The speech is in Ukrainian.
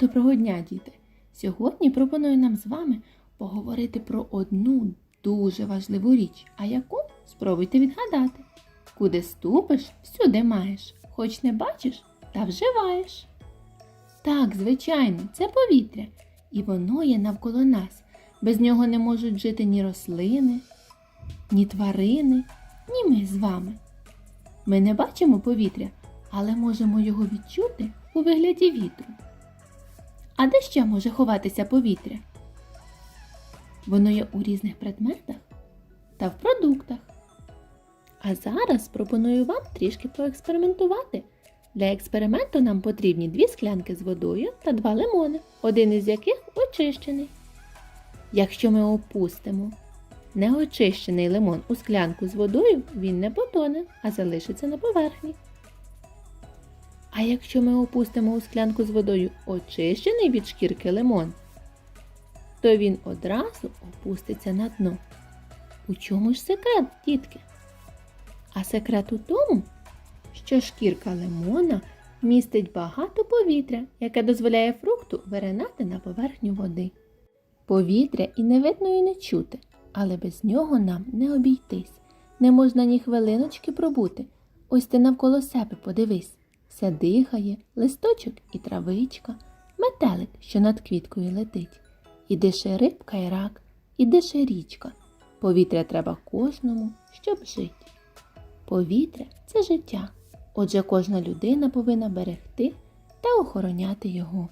Доброго дня, діти! Сьогодні пропоную нам з вами поговорити про одну дуже важливу річ, а яку спробуйте відгадати. Куди ступиш, всюди маєш, хоч не бачиш, та вживаєш. Так, звичайно, це повітря, і воно є навколо нас. Без нього не можуть жити ні рослини, ні тварини, ні ми з вами. Ми не бачимо повітря, але можемо його відчути у вигляді вітру. А де ще може ховатися повітря? Воно є у різних предметах та в продуктах. А зараз пропоную вам трішки поекспериментувати. Для експерименту нам потрібні дві склянки з водою та два лимони, один із яких очищений. Якщо ми опустимо неочищений лимон у склянку з водою, він не потоне, а залишиться на поверхні. А якщо ми опустимо у склянку з водою очищений від шкірки лимон, то він одразу опуститься на дно. У чому ж секрет, дітки? А секрет у тому, що шкірка лимона містить багато повітря, яке дозволяє фрукту виринати на поверхню води. Повітря і не видно, і не чути, але без нього нам не обійтись. Не можна ні хвилиночки пробути. Ось ти навколо себе подивись. Все дихає, листочок і травичка, метелик, що над квіткою летить. І дише рибка і рак, і дише річка. Повітря треба кожному, щоб жити. Повітря це життя. Отже, кожна людина повинна берегти та охороняти його.